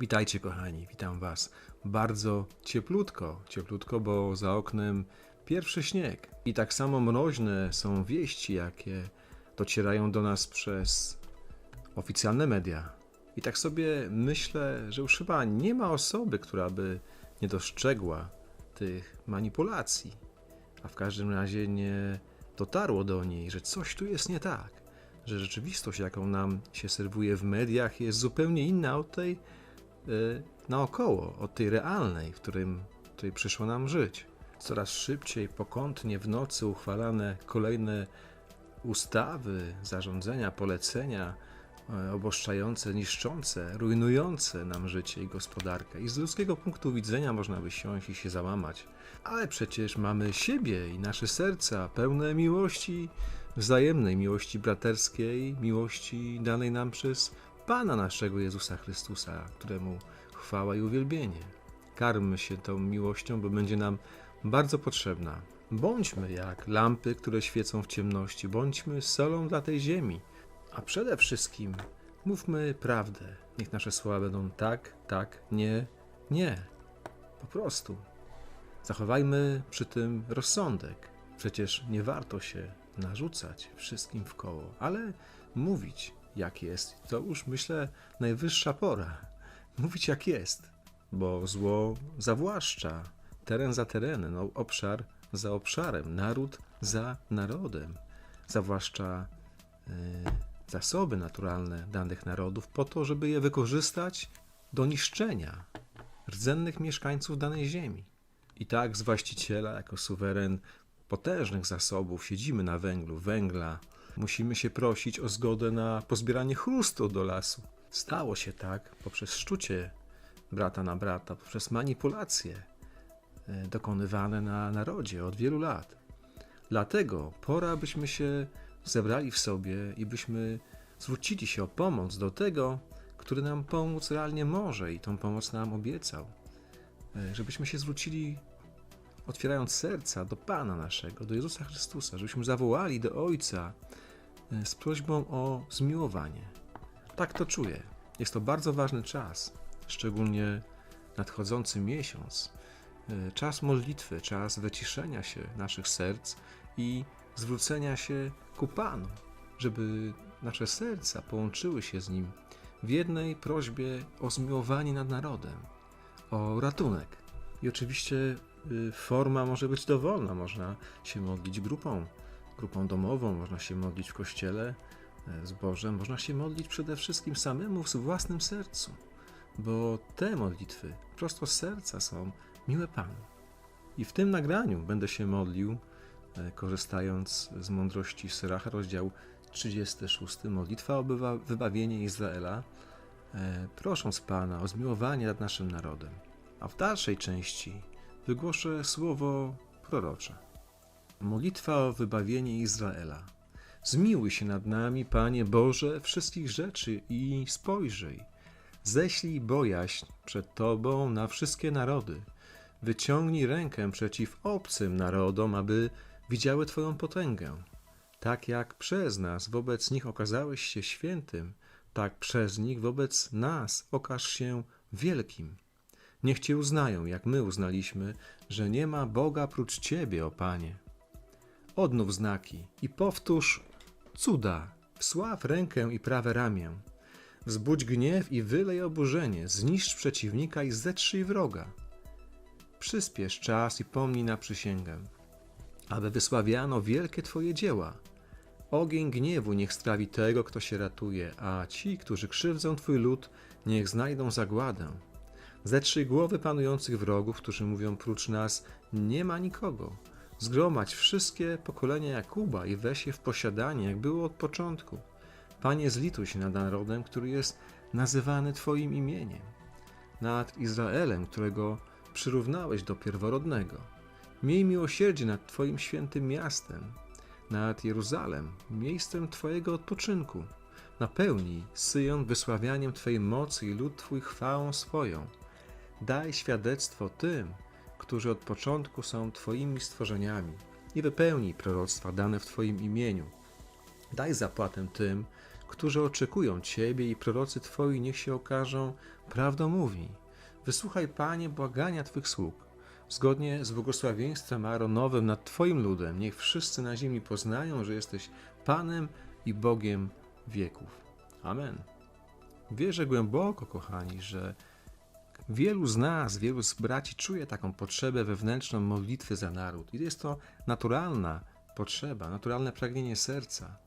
Witajcie kochani, witam was bardzo cieplutko, cieplutko, bo za oknem pierwszy śnieg. I tak samo mroźne są wieści, jakie docierają do nas przez oficjalne media. I tak sobie myślę, że już chyba nie ma osoby, która by nie dostrzegła tych manipulacji, a w każdym razie nie dotarło do niej, że coś tu jest nie tak, że rzeczywistość, jaką nam się serwuje w mediach, jest zupełnie inna od tej naokoło, od tej realnej, w którym, w której przyszło nam żyć. Coraz szybciej, pokątnie w nocy uchwalane kolejne ustawy, zarządzenia, polecenia e, oboszczające, niszczące, rujnujące nam życie i gospodarkę. I z ludzkiego punktu widzenia można by siąść i się załamać. Ale przecież mamy siebie i nasze serca pełne miłości wzajemnej, miłości braterskiej, miłości danej nam przez Pana naszego Jezusa Chrystusa, któremu chwała i uwielbienie. Karmmy się tą miłością, bo będzie nam bardzo potrzebna. Bądźmy jak lampy, które świecą w ciemności, bądźmy solą dla tej ziemi. A przede wszystkim mówmy prawdę. Niech nasze słowa będą tak, tak, nie, nie. Po prostu. Zachowajmy przy tym rozsądek. Przecież nie warto się narzucać wszystkim w koło, ale mówić jak jest. To już myślę najwyższa pora. Mówić jak jest, bo zło zawłaszcza teren za terenem, no, obszar za obszarem, naród za narodem. Zawłaszcza y, zasoby naturalne danych narodów po to, żeby je wykorzystać do niszczenia rdzennych mieszkańców danej ziemi. I tak z właściciela, jako suweren potężnych zasobów, siedzimy na węglu, węgla, musimy się prosić o zgodę na pozbieranie chrustu do lasu. Stało się tak poprzez szczucie brata na brata, poprzez manipulacje e, dokonywane na narodzie od wielu lat. Dlatego pora, byśmy się zebrali w sobie i byśmy zwrócili się o pomoc do tego, który nam pomóc realnie może i tą pomoc nam obiecał. E, Żebyśmy się zwrócili, otwierając serca do Pana naszego, do Jezusa Chrystusa, żebyśmy zawołali do Ojca z prośbą o zmiłowanie. Tak to czuję. Jest to bardzo ważny czas, szczególnie nadchodzący miesiąc. E, Czas modlitwy, czas wyciszenia się naszych serc i zwrócenia się ku Panu, żeby nasze serca połączyły się z Nim w jednej prośbie o zmiłowanie nad narodem, o ratunek. I oczywiście y, forma może być dowolna. Można się modlić grupą, grupą domową, można się modlić w kościele e, z Bożem, można się modlić przede wszystkim samemu w własnym sercu, bo te modlitwy prosto z serca są miłe Panu. I w tym nagraniu będę się modlił, e, korzystając z mądrości Syracha, rozdział 36, modlitwa o wybawienie Izraela, e, prosząc Pana o zmiłowanie nad naszym narodem. A w dalszej części wygłoszę słowo prorocze. Modlitwa o wybawienie Izraela. Zmiłuj się nad nami, Panie Boże, wszystkich rzeczy i spojrzyj. Ześlij bojaźń przed Tobą na wszystkie narody. Wyciągnij rękę przeciw obcym narodom, aby widziały Twoją potęgę. Tak jak przez nas wobec nich okazałeś się świętym, tak przez nich wobec nas okaż się wielkim. Niech Cię uznają, jak my uznaliśmy, że nie ma Boga prócz Ciebie, o Panie. Odnów znaki i powtórz cuda. Wsław rękę i prawe ramię. Wzbudź gniew i wylej oburzenie. Zniszcz przeciwnika i zetrzyj wroga. Przyspiesz czas i pomnij na przysięgę, aby wysławiano wielkie Twoje dzieła. Ogień gniewu niech strawi tego, kto się ratuje, a ci, którzy krzywdzą Twój lud, niech znajdą zagładę. Zetrzyj głowy panujących wrogów, którzy mówią prócz nas nie ma nikogo. Zgromadź wszystkie pokolenia Jakuba i weź je w posiadanie, jak było od początku. Panie, zlituj się nad narodem, który jest nazywany Twoim imieniem, nad Izraelem, którego przyrównałeś do pierworodnego. Miej miłosierdzie nad Twoim świętym miastem, nad Jeruzalem, miejscem Twojego odpoczynku. Napełnij Syjon wysławianiem Twojej mocy i lud Twój chwałą swoją. Daj świadectwo tym, którzy od początku są Twoimi stworzeniami i wypełnij proroctwa dane w Twoim imieniu. Daj zapłatę tym, którzy oczekują Ciebie i prorocy Twoi niech się okażą prawdomówi. Wysłuchaj, Panie, błagania Twych sług. Zgodnie z błogosławieństwem Aaronowym nad Twoim ludem, niech wszyscy na ziemi poznają, że jesteś Panem i Bogiem wieków. Amen. Wierzę głęboko, kochani, że wielu z nas, wielu z braci czuje taką potrzebę wewnętrzną modlitwy za naród. I jest to naturalna potrzeba, naturalne pragnienie serca.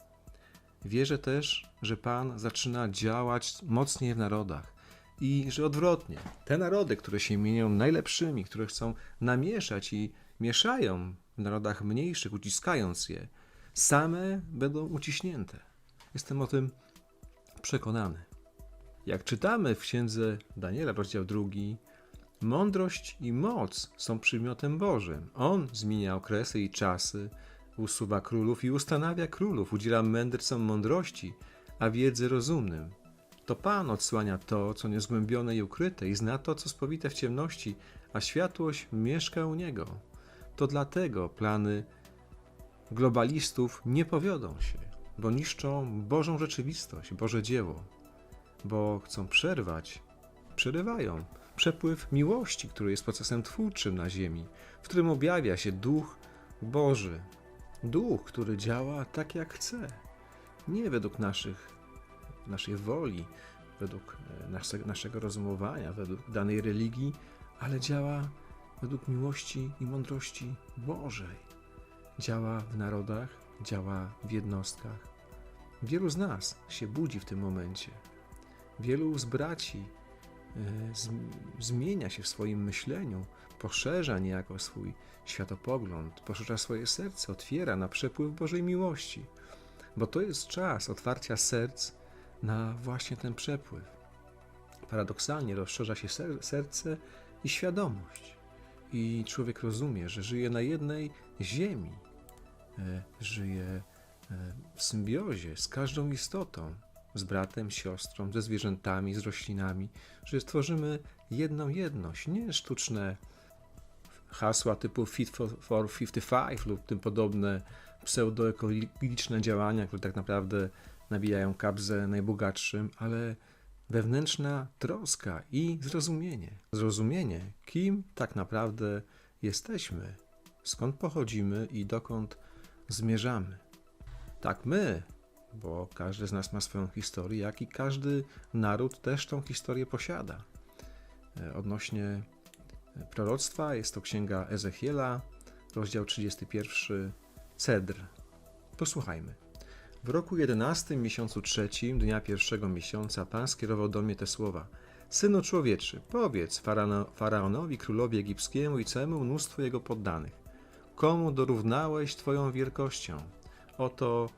Wierzę też, że Pan zaczyna działać mocniej w narodach i że odwrotnie, te narody, które się mienią najlepszymi, które chcą namieszać i mieszają w narodach mniejszych, uciskając je, same będą uciśnięte. Jestem o tym przekonany. Jak czytamy w księdze Daniela, rozdział drugi, mądrość i moc są przymiotem Bożym. On zmienia okresy i czasy, usuwa królów i ustanawia królów, udziela mędrcom mądrości, a wiedzy rozumnym. To Pan odsłania to, co niezgłębione i ukryte, i zna to, co spowite w ciemności, a światłość mieszka u Niego. To dlatego plany globalistów nie powiodą się, bo niszczą Bożą rzeczywistość, Boże dzieło, bo chcą przerwać, przerywają przepływ miłości, który jest procesem twórczym na ziemi, w którym objawia się Duch Boży, Duch, który działa tak jak chce, nie według naszych, naszej woli, według e, nasze, naszego rozumowania, według danej religii, ale działa według miłości i mądrości Bożej. Działa w narodach, działa w jednostkach. Wielu z nas się budzi w tym momencie. Wielu z braci e, z, zmienia się w swoim myśleniu, poszerza niejako swój światopogląd, poszerza swoje serce, otwiera na przepływ Bożej miłości, bo to jest czas otwarcia serc na właśnie ten przepływ. Paradoksalnie rozszerza się ser, serce i świadomość, i człowiek rozumie, że żyje na jednej ziemi, e, żyje e, w symbiozie z każdą istotą, z bratem, siostrą, ze zwierzętami, z roślinami, że stworzymy jedną jedność, nie sztuczne hasła typu Fit for, for 55 lub tym podobne pseudoekologiczne działania, które tak naprawdę nabijają kabzę najbogatszym, ale wewnętrzna troska i zrozumienie. Zrozumienie, kim tak naprawdę jesteśmy, skąd pochodzimy i dokąd zmierzamy. Tak my, bo każdy z nas ma swoją historię, jak i każdy naród też tą historię posiada. E, Odnośnie proroctwa jest to księga Ezechiela, rozdział 31, Cedr. Posłuchajmy. W roku 11, miesiącu trzecim, dnia pierwszego miesiąca, Pan skierował do mnie te słowa. Synu człowieczy, powiedz farano, faraonowi, królowi egipskiemu i całemu mnóstwu jego poddanych. Komu dorównałeś Twoją wielkością? Oto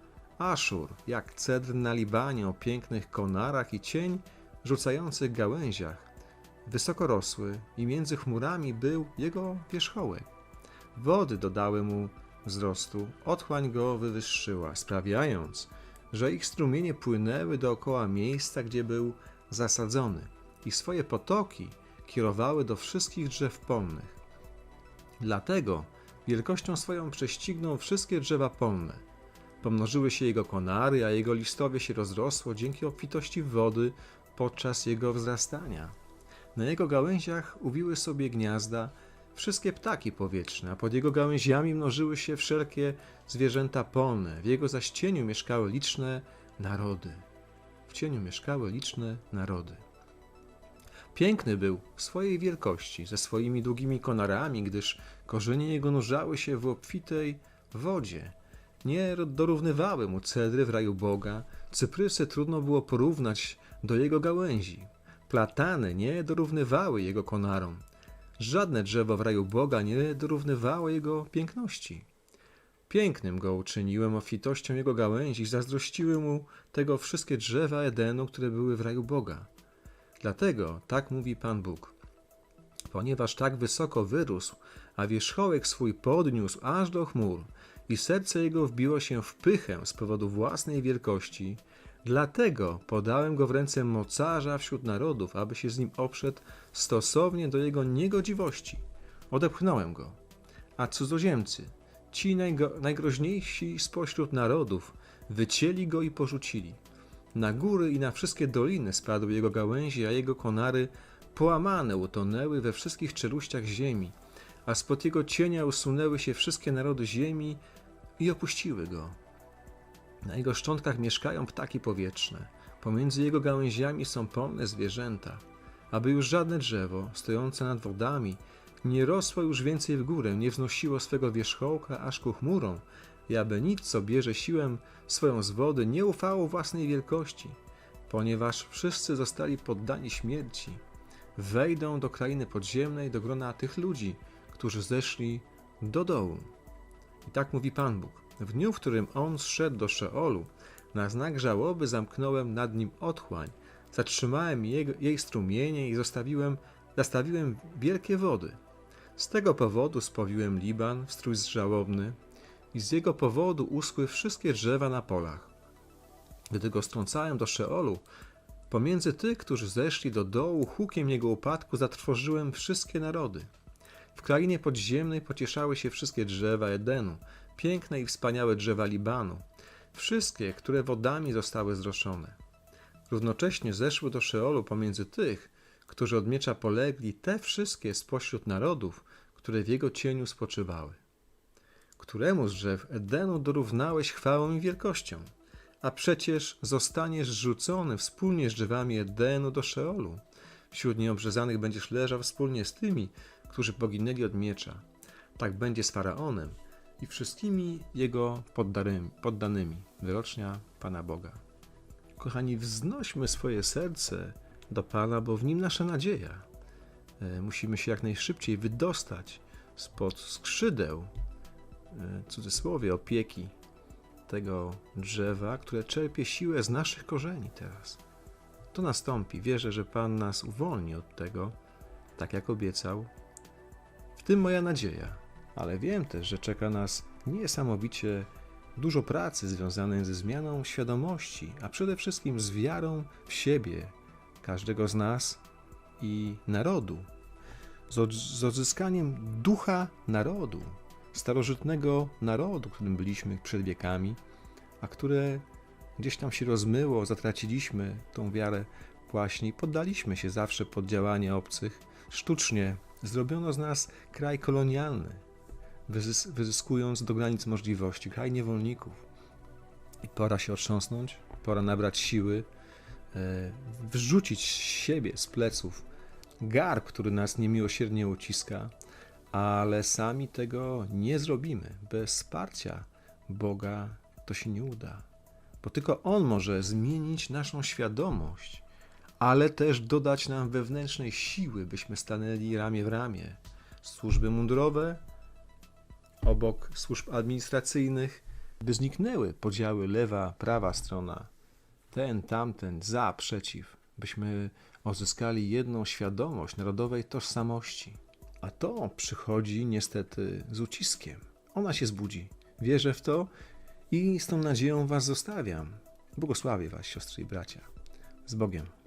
Aszur, jak cedr na Libanie o pięknych konarach i cień rzucających gałęziach. Wysoko rosły i między chmurami był jego wierzchołek. Wody dodały mu wzrostu, otchłań go wywyższyła, sprawiając, że ich strumienie płynęły dookoła miejsca, gdzie był zasadzony i swoje potoki kierowały do wszystkich drzew polnych. Dlatego wielkością swoją prześcignął wszystkie drzewa polne. Pomnożyły się jego konary, a jego listowie się rozrosło dzięki obfitości wody podczas jego wzrastania. Na jego gałęziach uwiły sobie gniazda wszystkie ptaki powietrzne, a pod jego gałęziami mnożyły się wszelkie zwierzęta polne. W jego zaś cieniu mieszkały liczne narody. W cieniu mieszkały liczne narody. Piękny był w swojej wielkości, ze swoimi długimi konarami, gdyż korzenie jego nurzały się w obfitej wodzie. Nie dorównywały mu cedry w raju Boga, cyprysy trudno było porównać do jego gałęzi. Platany nie dorównywały jego konarom. Żadne drzewo w raju Boga nie dorównywało jego piękności. Pięknym go uczyniłem obfitością jego gałęzi, zazdrościły mu tego wszystkie drzewa Edenu, które były w raju Boga. Dlatego tak mówi Pan Bóg. Ponieważ tak wysoko wyrósł, a wierzchołek swój podniósł aż do chmur i serce jego wbiło się w pychę z powodu własnej wielkości, dlatego podałem go w ręce mocarza wśród narodów, aby się z nim oprzedł stosownie do jego niegodziwości. Odepchnąłem go. A cudzoziemcy, ci najgo- najgroźniejsi spośród narodów, wycięli go i porzucili. Na góry i na wszystkie doliny spadły jego gałęzie, a jego konary połamane utonęły we wszystkich czeluściach ziemi, a spod jego cienia usunęły się wszystkie narody ziemi i opuściły go. Na jego szczątkach mieszkają ptaki powietrzne, pomiędzy jego gałęziami są polne zwierzęta, aby już żadne drzewo stojące nad wodami nie rosło już więcej w górę, nie wznosiło swego wierzchołka aż ku chmurom, i aby nic, co bierze siłę swoją z wody, nie ufało własnej wielkości, ponieważ wszyscy zostali poddani śmierci. Wejdą do krainy podziemnej, do grona tych ludzi, którzy zeszli do dołu. I tak mówi Pan Bóg. W dniu, w którym on zszedł do Szeolu, na znak żałoby zamknąłem nad nim otchłań, zatrzymałem jego, jej strumienie i zostawiłem, zastawiłem wielkie wody. Z tego powodu spowiłem Liban w strój żałobny i z jego powodu uschły wszystkie drzewa na polach. Gdy go strącałem do Szeolu, pomiędzy tych, którzy zeszli do dołu, hukiem jego upadku zatrwożyłem wszystkie narody. W krainie podziemnej pocieszały się wszystkie drzewa Edenu, piękne i wspaniałe drzewa Libanu, wszystkie, które wodami zostały zroszone. Równocześnie zeszły do Szeolu pomiędzy tych, którzy od miecza polegli, te wszystkie spośród narodów, które w jego cieniu spoczywały. Któremu z drzew Edenu dorównałeś chwałą i wielkością, a przecież zostaniesz rzucony wspólnie z drzewami Edenu do Szeolu. Wśród nieobrzezanych będziesz leżał wspólnie z tymi, którzy poginęli od miecza. Tak będzie z Faraonem i wszystkimi jego poddanymi. poddanymi. Wyrocznia Pana Boga. Kochani, wznośmy swoje serce do Pana, bo w nim nasza nadzieja. E, Musimy się jak najszybciej wydostać spod skrzydeł, e, cudzysłowie, opieki tego drzewa, które czerpie siłę z naszych korzeni teraz. To nastąpi. Wierzę, że Pan nas uwolni od tego, tak jak obiecał. W tym moja nadzieja, ale wiem też, że czeka nas niesamowicie dużo pracy związanej ze zmianą świadomości, a przede wszystkim z wiarą w siebie, każdego z nas i narodu, z, od, z odzyskaniem ducha narodu, starożytnego narodu, którym byliśmy przed wiekami, a które gdzieś tam się rozmyło, zatraciliśmy tą wiarę właśnie poddaliśmy się zawsze pod działanie obcych. Sztucznie zrobiono z nas kraj kolonialny, wyzys- wyzyskując do granic możliwości, kraj niewolników. I pora się otrząsnąć, pora nabrać siły, e, wrzucić z siebie, z pleców garb, który nas niemiłosiernie uciska, ale sami tego nie zrobimy. Bez wsparcia Boga to się nie uda, bo tylko On może zmienić naszą świadomość, ale też dodać nam wewnętrznej siły, byśmy stanęli ramię w ramię. Służby mundurowe obok służb administracyjnych, by zniknęły podziały lewa, prawa strona, ten, tamten, za, przeciw, byśmy uzyskali jedną świadomość narodowej tożsamości. A to przychodzi niestety z uciskiem. Ona się zbudzi. Wierzę w to i z tą nadzieją Was zostawiam. Błogosławię Was, siostry i bracia. Z Bogiem.